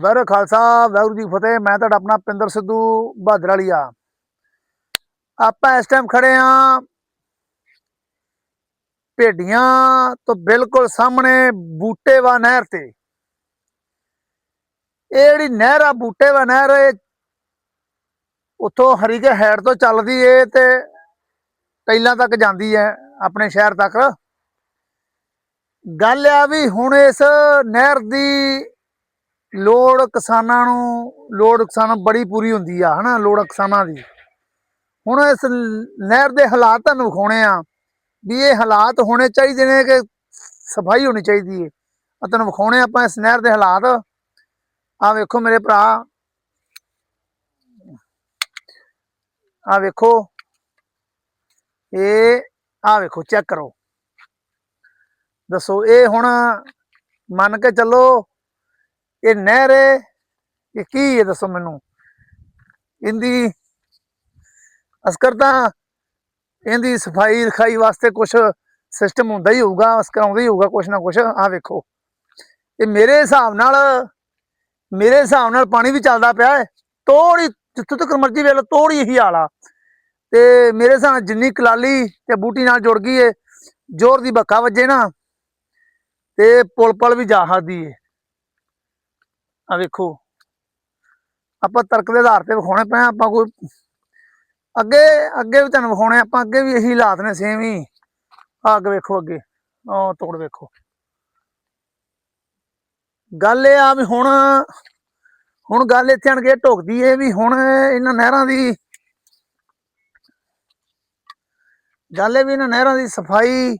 ਵਰ ਖਾਲਸਾ, ਵਾਹਿਗੁਰੂ ਜੀ ਫਤਿਹ। ਮੈਂ ਤੁਹਾਡਾ ਆਪਣਾ ਪਿੰਦਰ ਸਿੱਧੂ ਬਹਾਦਰ ਵਾਲੀਆ ਆਪਾਂ ਇਸ ਟਾਈਮ ਖੜੇ ਆ ਭੇਡੀਆਂ ਤੋਂ ਬਿਲਕੁਲ ਸਾਹਮਣੇ ਬੂਟੇਵਾ ਨਹਿਰ ਤੇ। ਇਹ ਜਿਹੜੀ ਨਹਿਰ ਆ, ਬੂਟੇਵਾ ਨਹਿਰ, ਇਹ ਉੱਥੋਂ ਹਰੀਕੇ ਹੈਡ ਤੋਂ ਚੱਲਦੀ ਏ ਤੇ ਟੈਲਾਂ ਤੱਕ ਜਾਂਦੀ ਹੈ ਆਪਣੇ ਸ਼ਹਿਰ ਤੱਕ। ਗੱਲ ਆ ਵੀ ਹੁਣ ਇਸ ਨਹਿਰ ਦੀ ਲੋੜ ਕਿਸਾਨਾਂ ਨੂੰ, ਲੋੜ ਕਿਸਾਨਾਂ ਬੜੀ ਪੂਰੀ ਹੁੰਦੀ ਆ, ਹਨਾ, ਲੋੜ ਕਿਸਾਨਾਂ ਦੀ। ਹੁਣ ਇਸ ਨਹਿਰ ਦੇ ਹਾਲਾਤ ਤੁਹਾਨੂੰ ਵਿਖਾਉਣੇ ਆ, ਵੀ ਇਹ ਹਾਲਾਤ ਹੋਣੇ ਚਾਹੀਦੇ ਨੇ ਕਿ ਸਫ਼ਾਈ ਹੋਣੀ ਚਾਹੀਦੀ ਹੈ ਆ ਤੁਹਾਨੂੰ ਵਿਖਾਉਣੇ ਆਪਾਂ ਇਸ ਨਹਿਰ ਦੇ ਹਾਲਾਤ। ਆ ਵੇਖੋ ਮੇਰੇ ਭਰਾ। ਆ ਵੇਖੋ। ਇਹ ਆ ਵੇਖੋ, ਚੈੱਕ ਕਰੋ। ਦੱਸੋ, ਇਹ ਹੁਣ ਮੰਨ ਕੇ ਚੱਲੋ ਇਹ ਨਹਿਰ ਹੈ? ਇਹ ਕੀ ਹੈ? ਦੱਸੋ ਮੈਨੂੰ। ਇਹਦੀ ਅਸਕਰ ਤਾਂ ਇਹਦੀ ਸਫ਼ਾਈ ਰਖਾਈ ਵਾਸਤੇ ਕੁਝ ਸਿਸਟਮ ਹੁੰਦਾ ਹੀ ਹੋਊਗਾ, ਅਸ ਕਰਾਉਂਦਾ ਹੀ ਹੋਊਗਾ ਕੁਝ ਨਾ ਕੁਝ ਆ ਵੇਖੋ। ਇਹ ਮੇਰੇ ਹਿਸਾਬ ਨਾਲ, ਮੇਰੇ ਹਿਸਾਬ ਨਾਲ ਪਾਣੀ ਵੀ ਚੱਲਦਾ ਪਿਆ ਹੈ। ਤੋੜੀ, ਜਿੱਥੋਂ ਤੱਕ ਮਰਜ਼ੀ ਵੇਖ ਲਓ, ਤੋੜੀ ਇਹੀ ਆਲਾ ਤੇ ਮੇਰੇ ਹਿਸਾਬ ਨਾਲ ਜਿੰਨੀ ਕਲਾਲੀ ਤੇ ਬੂਟੀ ਨਾਲ ਜੁੜ ਗਈ ਏ, ਜ਼ੋਰ ਦੀ ਬੱਕਾ ਵੱਜੇ ਨਾ, ਤੇ ਪੁਲ ਪਲ ਵੀ ਜਾ ਸਕਦੀ ਏ। ਆ ਵੇਖੋ। ਆਪਾਂ ਤਰਕ ਦੇ ਆਧਾਰ ਤੇ ਵਿਖਾਉਣੇ ਪਏ ਆਪਾਂ ਕੋਈ ਅੱਗੇ ਅੱਗੇ ਵੀ ਤੁਹਾਨੂੰ ਵਿਖਾਉਣੇ ਆਪਾਂ ਅੱਗੇ ਵੀ ਇਹੀ ਹਾਲਾਤ ਨੇ ਸੇਮ ਹੀ। ਆਹ ਅੱਗੇ ਵੇਖੋ ਅੱਗੇ ਉਹ ਤੋੜ ਵੇਖੋ। ਗੱਲ ਇਹ ਆ ਵੀ ਹੁਣ ਹੁਣ ਗੱਲ ਇੱਥੇ ਆਣ ਕੇ ਢੁਕਦੀ ਏ ਵੀ ਹੁਣ ਇਹਨਾਂ ਨਹਿਰਾਂ ਦੀ ਗੱਲ ਇਹ ਵੀ ਇਹਨਾਂ ਨਹਿਰਾਂ ਦੀ ਸਫ਼ਾਈ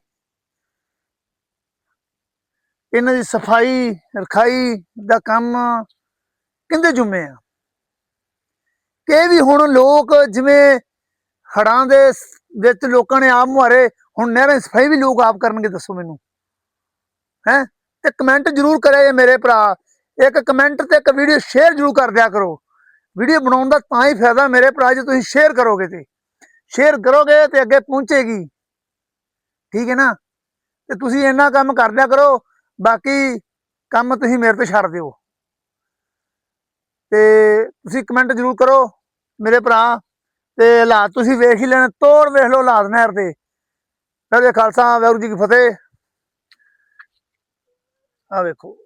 ਇਹਨਾਂ ਦੀ ਸਫ਼ਾਈ, ਰਖਾਈ ਦਾ ਕੰਮ ਕਿੰਦੇ ਜੁਮੇ ਆ। ਕਿ ਵੀ ਹੁਣ ਲੋਕ ਜਿਵੇਂ ਹੜਾਂ ਦੇ ਵਿੱਚ ਲੋਕਾਂ ਨੇ ਆਪ ਮੁਹਾਰੇ ਹੁਣ ਨਹਿਰਾਂ ਦੀ ਸਫ਼ਾਈ ਵੀ ਲੋਕ ਆਪ ਕਰਨਗੇ, ਦੱਸੋ ਮੈਨੂੰ। ਹੈ? ਤੇ ਕਮੈਂਟ ਜਰੂਰ ਕਰਿਆ ਮੇਰੇ ਭਰਾ। ਇੱਕ ਕਮੈਂਟ ਤੇ ਇੱਕ ਵੀਡੀਓ ਸ਼ੇਅਰ ਜਰੂਰ ਕਰ ਦਿਆ ਕਰੋ। ਵੀਡੀਓ ਬਣਾਉਣ ਦਾ ਤਾਂ ਹੀ ਫਾਇਦਾ ਮੇਰੇ ਭਰਾ, ਜੇ ਤੁਸੀਂ ਸ਼ੇਅਰ ਕਰੋਗੇ ਤੇ। ਸ਼ੇਅਰ ਕਰੋਗੇ ਤੇ ਅੱਗੇ ਪਹੁੰਚੇਗੀ। ਠੀਕ ਹੈ ਨਾ? ਤੇ ਤੁਸੀਂ ਇੰਨਾ ਕੰਮ ਕਰਦਿਆ ਕਰੋ। ਬਾਕੀ ਕੰਮ ਤੁਸੀਂ ਮੇਰੇ ਤੇ ਛੱਡ ਦਿਓ। ਤੇ ਤੁਸੀਂ ਕਮੈਂਟ ਜਰੂਰ ਕਰੋ ਮੇਰੇ ਭਰਾ, ਤੇ ਹਾਲਾਤ ਤੁਸੀਂ ਵੇਖ ਹੀ ਲੈਣ ਤੋੜ ਵੇਖ ਲਓ ਹਾਲਾਤ ਨਹਿਰ ਤੇ ਸਾਡੇ ਖਾਲਸਾ, ਵਾਹਿਗੁਰੂ ਜੀ ਕੀ ਫਤਿਹ। ਆ ਵੇਖੋ।